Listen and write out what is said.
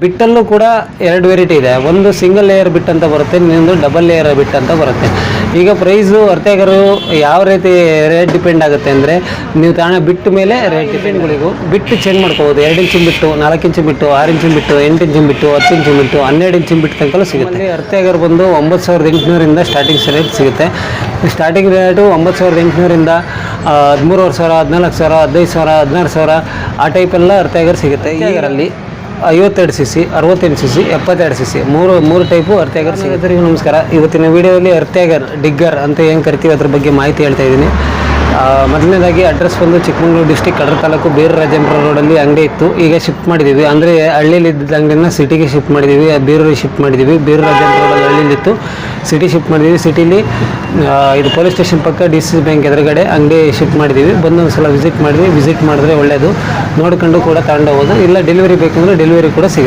ಬಿಟ್ಟಲ್ಲೂ ಕೂಡ ಎರಡು ವೆರೈಟಿ ಇದೆ. ಒಂದು ಸಿಂಗಲ್ ಲೇಯರ್ ಬಿಟ್ ಅಂತ ಬರುತ್ತೆ ಇನ್ನೊಂದು ಡಬಲ್ ಲೇಯರ್ ಬಿಟ್ ಅಂತ ಬರುತ್ತೆ. ಈಗ ಪ್ರೈಸು ಅರ್ತೆಗರು ಯಾವ ರೀತಿ ರೇಟ್ ಡಿಪೆಂಡ್ ಆಗುತ್ತೆ ಅಂದರೆ ನೀವು ತಾಣ ಬಿಟ್ಟ ಮೇಲೆ ರೇಟ್ ಡಿಪೆಂಡ್ಗಳಿಗೂ ಬಿಟ್ಟು ಚೇಂಜ್ ಮಾಡ್ಕೋಬೋದು. ಎರಡು ಇಂಚಿನ ಬಿಟ್ಟು ನಾಲ್ಕು ಇಂಚಿನ ಬಿಟ್ಟು ಆರು ಇಂಚಿನ ಬಿಟ್ಟು ಎಂಟು ಇಂಚಿನ ಬಿಟ್ಟು ಹತ್ತು ಇಂಚಿನ ಬಿಟ್ಟು ಹನ್ನೆರಡು ಇಂಚಿನ ಬಿಟ್ಟು ತನಕ ಸಿಗುತ್ತೆ. ಅರ್ತೆಗರ್ ಬಂದು ಒಂಬತ್ತು ಸಾವಿರದ ಎಂಟುನೂರಿಂದ ಸ್ಟಾರ್ಟಿಂಗ್ ರೇಟ್ ಸಿಗುತ್ತೆ. ಸ್ಟಾರ್ಟಿಂಗ್ ರೇಟು ಒಂಬತ್ತು ಸಾವಿರದ ಎಂಟುನೂರಿಂದ ಹದಿಮೂರುವರೆ ಸಾವಿರ ಹದಿನಾಲ್ಕು ಸಾವಿರ ಹದಿನೈದು ಸಾವಿರ ಹದಿನಾರು ಸಾವಿರ ಆ ಟೈಪೆಲ್ಲ ಅರ್ತೆಗರ್ ಸಿಗುತ್ತೆ. ಇದರಲ್ಲಿ ಐವತ್ತೆರಡು ಸಿ ಸಿ ಅರವತ್ತೆಂಟು ಸಿ ಸಿ ಎಪ್ಪತ್ತೆರಡು ಸಿ ಸಿ ಮೂರು ಮೂರು ಟೈಪು ಅರ್ತ್ಯಾಗರ್ ಸಿಗುತ್ತೆ. ನಮಸ್ಕಾರ. ಇವತ್ತಿನ ವಿಡಿಯೋದಲ್ಲಿ ಅರ್ತ್ಯಾಗರ್ ಡಿಗ್ಗರ್ ಅಂತ ಏನು ಕರಿತೀವಿ ಅದ್ರ ಬಗ್ಗೆ ಮಾಹಿತಿ ಹೇಳ್ತಾ ಇದ್ದೀನಿ. ಮೊದಲನೇದಾಗಿ ಅಡ್ರೆಸ್ ಬಂದು ಚಿಕ್ಕಮಗಳೂರು ಡಿಸ್ಟಿಕ್ ಕಡರ ತಾಲೂಕು ಬೇರು ರಾಜೇಂದ್ರ ರೋಡಲ್ಲಿ ಅಂಗಡಿ ಇತ್ತು. ಈಗ ಶಿಫ್ಟ್ ಮಾಡಿದ್ದೀವಿ ಅಂದರೆ ಹಳ್ಳಿಲಿ ಇದ್ದ ಅಂಗಡಿನ ಸಿಟಿಗೆ ಶಿಫ್ಟ್ ಮಾಡಿದ್ದೀವಿ ಬೇರೂರಿಗೆ ಶಿಫ್ಟ್ ಮಾಡಿದ್ದೀವಿ ಬೇರು ರಾಜೇಂದ್ರ ರೋಡಲ್ಲಿ ಹಳ್ಳಿಲಿತ್ತು ಸಿಟಿ ಶಿಫ್ಟ್ ಮಾಡಿದ್ದೀವಿ ಸಿಟಿಲಿ ಇದು ಪೊಲೀಸ್ ಸ್ಟೇಷನ್ ಪಕ್ಕ ಡಿ ಸಿ ಬ್ಯಾಂಕ್ ಎದುರುಗಡೆ ಅಂಗಡಿ ಶಿಫ್ಟ್ ಮಾಡಿದ್ದೀವಿ ಬಂದು ಒಂದು ಸಲ ವಿಸಿಟ್ ಮಾಡಿದ್ವಿ. ವಿಸಿಟ್ ಮಾಡಿದ್ರೆ ಒಳ್ಳೆಯದು ನೋಡ್ಕೊಂಡು ಕೂಡ ತಗೊಂಡೋಗೋದು. ಇಲ್ಲ ಡೆಲಿವರಿ ಬೇಕಂದ್ರೆ ಡೆಲಿವರಿ ಕೂಡ ಸಿಗುತ್ತೆ.